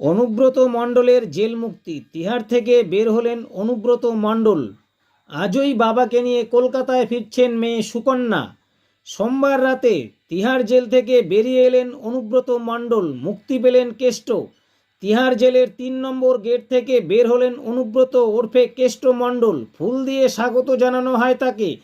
অনুব্রত মণ্ডলের জেল মুক্তি। তিহার থেকে বের হলেন অনুব্রত মণ্ডল। আজই বাবাকে নিয়ে কলকাতায় ফিরছেন মেয়ে সুকন্যা। সোমবার রাতে তিহার জেল থেকে বেরিয়ে এলেন অনুব্রত মণ্ডল। মুক্তি পেলেন কেষ্ট। তিহার জেলের তিন নম্বর গেট থেকে বের হলেন অনুব্রত ওরফে কেষ্ট মণ্ডল। ফুল দিয়ে স্বাগত জানানো হয় তাকে।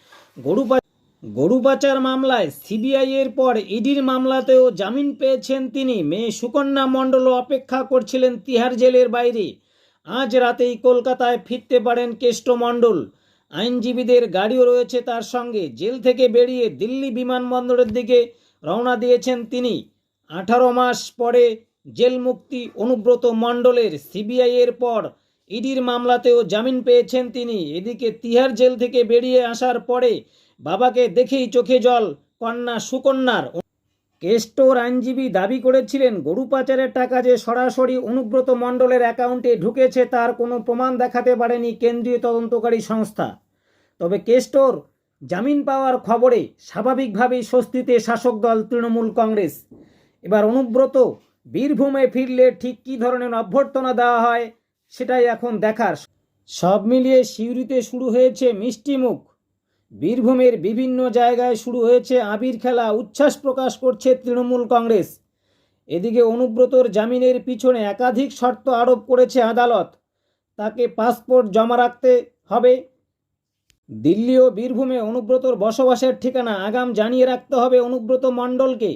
গরু পা- গরু পাচার মামলায় সিবিআই এর পর ইডির মামলাতেও জামিন পেয়েছেন তিনি। মেয়ে সুকন্যা মণ্ডলও অপেক্ষা করছিলেন তিহার জেলের বাইরে। আজ রাতেই কলকাতায় ফিরতে পারেন কেষ্ট মণ্ডল। আইনজীবীদের গাড়িও রয়েছে তার সঙ্গে। জেল থেকে বেরিয়ে দিল্লি বিমানবন্দরের দিকে রওনা দিয়েছেন তিনি। আঠারো মাস পরে জেল মুক্তি অনুব্রত মণ্ডলের সিবিআই এর পর ইডির মামলাতেও জামিন পেয়েছেন তিনি। এদিকে তিহার জেল থেকে বেরিয়ে আসার পরে বাবাকে দেখেই চোখে জল, কন্যা সুকন্যার। কেষ্টর আইনজীবী দাবি করেছিলেন, গরু পাচারের টাকা যে সরাসরি অনুব্রত মণ্ডলের অ্যাকাউন্টে ঢুকেছে, তার কোনো প্রমাণ দেখাতে পারেনি কেন্দ্রীয় তদন্তকারী সংস্থা। তবে কেষ্টর, জামিন পাওয়ার খবরে স্বাভাবিকভাবেই স্বস্তিতে শাসক দল তৃণমূল কংগ্রেস। এবার অনুব্রত বীরভূমে ফিরলে ঠিক কী ধরনের অভ্যর্থনা দেওয়া হয়, সেটাই এখন দেখার সব মিলিয়ে সিউড়িতে শুরু হয়েছে মিষ্টিমুখ। বীরভূমের বিভিন্ন জায়গায় শুরু হয়েছে আবির খেলা, উচ্ছ্বাস প্রকাশ করছে তৃণমূল কংগ্রেস। এদিকে অনুব্রতর জামিনের পিছনে একাধিক শর্ত আরোপ করেছে আদালত। তাকে পাসপোর্ট জমা রাখতে হবে। দিল্লি ও বীরভূমে অনুব্রতর বসবাসের ঠিকানা আগাম জানিয়ে রাখতে হবে অনুব্রত মণ্ডলকে।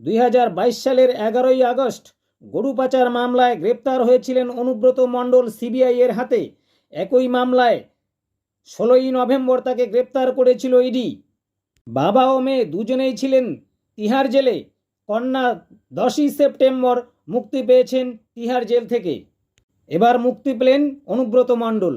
দুই হাজার বাইশ সালের এগারোই আগস্ট গরু পাচার মামলায় গ্রেপ্তার হয়েছিলেন অনুব্রত মণ্ডল সিবিআই এর হাতে। একই মামলায় ষোলোই নভেম্বর তাকে গ্রেপ্তার করেছিল ইডি। বাবা ও মেয়ে দুজনেই ছিলেন তিহার জেলে। কন্যা দশই সেপ্টেম্বর মুক্তি পেয়েছেন তিহার জেল থেকে। এবার মুক্তি পেলেন অনুব্রত মণ্ডল।